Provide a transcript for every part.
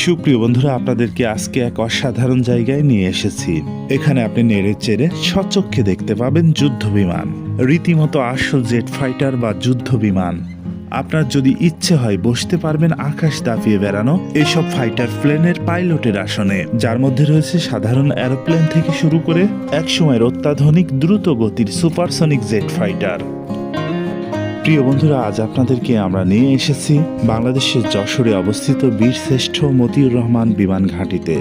সুপ্রিয় বন্ধুরা, আপনাদেরকে আজকে এক অসাধারণ জায়গায় নিয়ে এসেছি। এখানে আপনি নেড়ে চেড়ে সচক্ষে দেখতে পাবেন যুদ্ধ বিমান। রীতিমতো আসল জেট ফাইটার বা যুদ্ধ বিমান। আপনার যদি ইচ্ছে হয় বসতে পারবেন আকাশ দাপিয়ে বেড়ানো এইসব ফাইটার প্লেনের পাইলটের আসনে, যার মধ্যে রয়েছে সাধারণ এরোপ্লেন থেকে শুরু করে একসময়ের অত্যাধুনিক দ্রুত গতির সুপারসনিক জেট ফাইটার। প্রিয় বন্ধুরা, আজ আপনাদেরকে আমরা নিয়ে এসেছি বাংলাদেশের যশোরে অবস্থিত বীরশ্রেষ্ঠ মতিউর রহমান বিমান ঘাঁটিতে।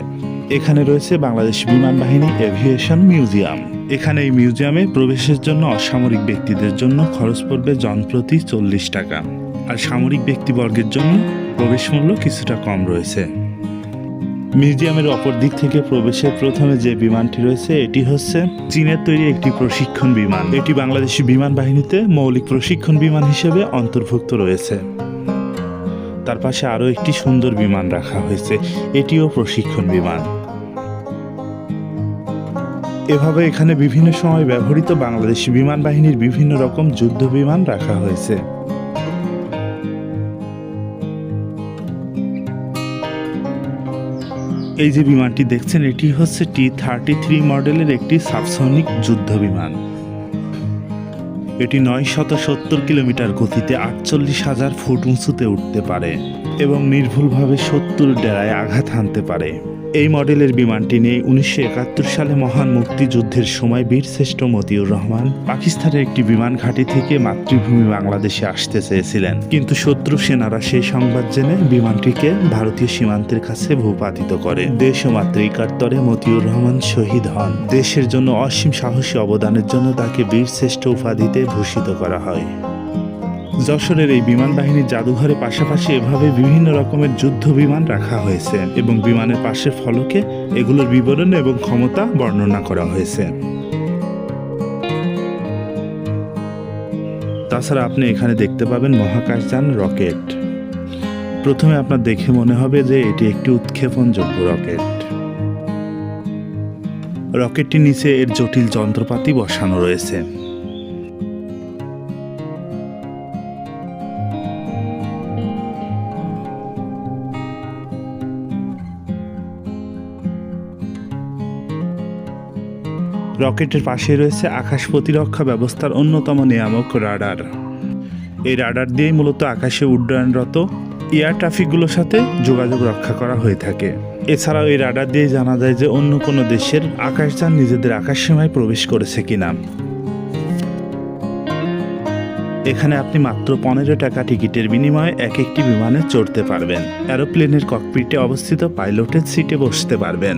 এখানে রয়েছে বাংলাদেশ বিমান বাহিনী এভিয়েশন মিউজিয়াম। এখানে এই মিউজিয়ামে প্রবেশের জন্য অসামরিক ব্যক্তিদের জন্য খরচ পড়বে জনপ্রতি চল্লিশ টাকা। আর সামরিক ব্যক্তিবর্গের জন্য প্রবেশ মূল্য কিছুটা কম রয়েছে। মিউজিয়ামের অপর দিক থেকে প্রবেশের প্রথমে যে বিমানটি রয়েছে, এটি হচ্ছে চীনের তৈরি একটি প্রশিক্ষণ বিমান। এটি বাংলাদেশি বিমান বাহিনীতে মৌলিক প্রশিক্ষণ বিমান হিসেবে অন্তর্ভুক্ত রয়েছে। তার পাশে আরও একটি সুন্দর বিমান রাখা হয়েছে, এটিও প্রশিক্ষণ বিমান। এভাবে এখানে বিভিন্ন সময় ব্যবহৃত বাংলাদেশি বিমান বাহিনীর বিভিন্ন রকম যুদ্ধ বিমান রাখা হয়েছে। এই যে বিমানটি দেখছেন, এটি হচ্ছে টি থার্টি থ্রি মডেলের একটি সাবসনিক যুদ্ধ বিমান। এটি নয় শত সত্তর কিলোমিটার গতিতে আটচল্লিশ হাজার ফুট উঁচুতে উঠতে পারে এবং নির্ভুলভাবে সত্তর ডেরায় আঘাত হানতে পারে। এই মডেলের বিমানটি নিয়ে উনিশশো একাত্তর সালে মহান মুক্তিযুদ্ধের সময় বীরশ্রেষ্ঠ মতিউর রহমান পাকিস্তানের একটি বিমান ঘাঁটি থেকে মাতৃভূমি বাংলাদেশে আসতে চেয়েছিলেন। কিন্তু শত্রু সেনারা সেই সংবাদ জেনে বিমানটিকে ভারতীয় সীমান্তের কাছে ভূপাতিত করে। দেশ ও মাতৃকার তরে মতিউর রহমান শহীদ হন। দেশের জন্য অসীম সাহসী অবদানের জন্য তাকে বীরশ্রেষ্ঠ উপাধিতে ভূষিত করা হয়। যশোরের এই বিমান বাহিনীর জাদুঘরের পাশাপাশি এভাবে বিভিন্ন রকমের যুদ্ধ বিমান রাখা হয়েছে এবং বিমানের পাশের ফলকে এগুলোর বিবরণ এবং ক্ষমতা বর্ণনা করা হয়েছে। তাছাড়া আপনি এখানে দেখতে পাবেন মহাকাশযান রকেট। প্রথমে আপনার দেখে মনে হবে যে এটি একটি উৎক্ষেপণযোগ্য রকেট। রকেটটির নিচে এর জটিল যন্ত্রপাতি বসানো রয়েছে। রকেটের পাশে রয়েছে আকাশ প্রতিরক্ষা ব্যবস্থার অন্যতম নিয়ামক রাডার। এই রাডার দিয়েই মূলত আকাশে উড্ডয়নরত এয়ার ট্রাফিকগুলোর সাথে যোগাযোগ রক্ষা করা হয়ে থাকে। এছাড়াও এই রাডার দিয়ে জানা যায় যে অন্য কোনো দেশের আকাশযান নিজেদের আকাশসীমায় প্রবেশ করেছে কিনা। এখানে আপনি মাত্র পনেরো টাকা টিকিটের বিনিময়ে এক একটি বিমানে চড়তে পারবেন। অ্যারোপ্লেনের ককপিটে অবস্থিত পাইলটের সিটে বসতে পারবেন।